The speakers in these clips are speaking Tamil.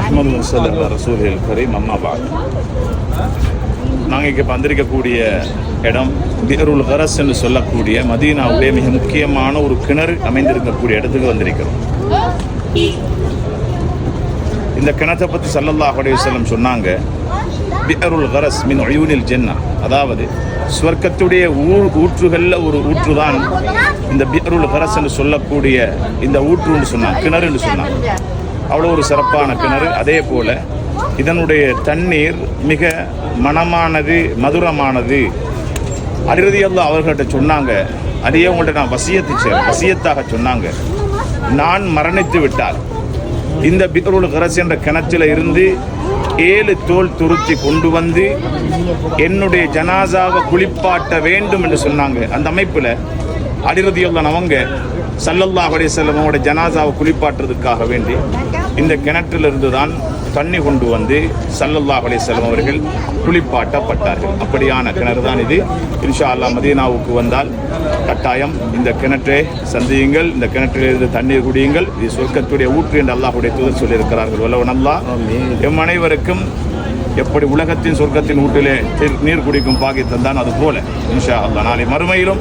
அஹமது முசல்லம் ரசூல் கரீம். அம்மா பாக் நாங்கள் இங்கே வந்திருக்கக்கூடிய இடம் பிஹருல் ஹரஸ் என்று சொல்லக்கூடிய மதீனாவுடைய மிக முக்கியமான ஒரு கிணறு அமைந்திருக்கக்கூடிய இடத்துக்கு வந்திருக்கிறோம். இந்த கிணத்தை பற்றி சல்லல்லாஹ் அலைஹி சொன்னாங்க. பிஹருல் ஹரஸ் மின் ஒயூனில் ஜென்னா. அதாவது ஸ்வர்க்கத்துடைய ஊர் ஊற்றுகளில் ஒரு ஊற்று தான் இந்த பிஹருல் ஹரஸ் என்று சொல்லக்கூடிய இந்த ஊற்றுன்னு சொன்னாங்க கிணறுன்னு சொன்னாங்க. அவ்வளோ ஒரு சிறப்பான கிணறு. அதே போல் இதனுடைய தண்ணீர் மிக மனமானது மதுரமானது. அருதியல்லா அவர்கள்ட்ட சொன்னாங்க. அதையே உங்கள்கிட்ட நான் வசியத்து சேர் வசியத்தாக சொன்னாங்க. நான் மரணித்து விட்டால் இந்த பிக்ருல் கரஸ் என்ற கிணற்றில் இருந்து ஏழு தோல் துருத்தி கொண்டு வந்து என்னுடைய ஜனாசாவை குளிப்பாட்ட வேண்டும் என்று சொன்னாங்க. அந்த அமைப்பில் சல்லல்லாஹ் அலைஹிஸ்ஸல்லம் அவங்களுடைய ஜனாசாவை குளிப்பாட்டுறதுக்காக வேண்டி இந்த கிணற்றிலிருந்து தான் தண்ணி கொண்டு வந்து சல்லல்லாஹ் அலைஹிஸ்ஸல்லம் அவர்கள் குளிப்பாட்டப்பட்டார்கள். அப்படியான கிணறு தான் இது. இன்ஷா அல்லாஹ் மதீனாவுக்கு வந்தால் கட்டாயம் இந்த கிணற்றை சந்தியுங்கள். இந்த கிணற்றிலிருந்து தண்ணீர் குடியுங்கள். இது சொர்க்கத்துடைய ஊற்று என்று அல்லாஹுடைய தூதர் சொல்லியிருக்கிறார்கள். வல்லவன் அல்லாஹ் எம் அனைவருக்கும் எப்படி உலகத்தின் சொர்க்கத்தின் ஊட்டிலே நீர்- குடிக்கும் பாக்கியத்தன் தான் அது போல இன்ஷா அல்லாஹ் நாளை மறுமையிலும்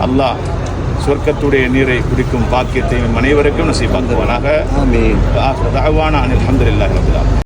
அல்லாஹ் சொர்க்கத்துடைய நீரை குடிக்கும் பாக்கியத்தை அனைவருக்கும் நசீபாக்குவானாக ஆமீன். அனில் அஹமதுல்லாஹி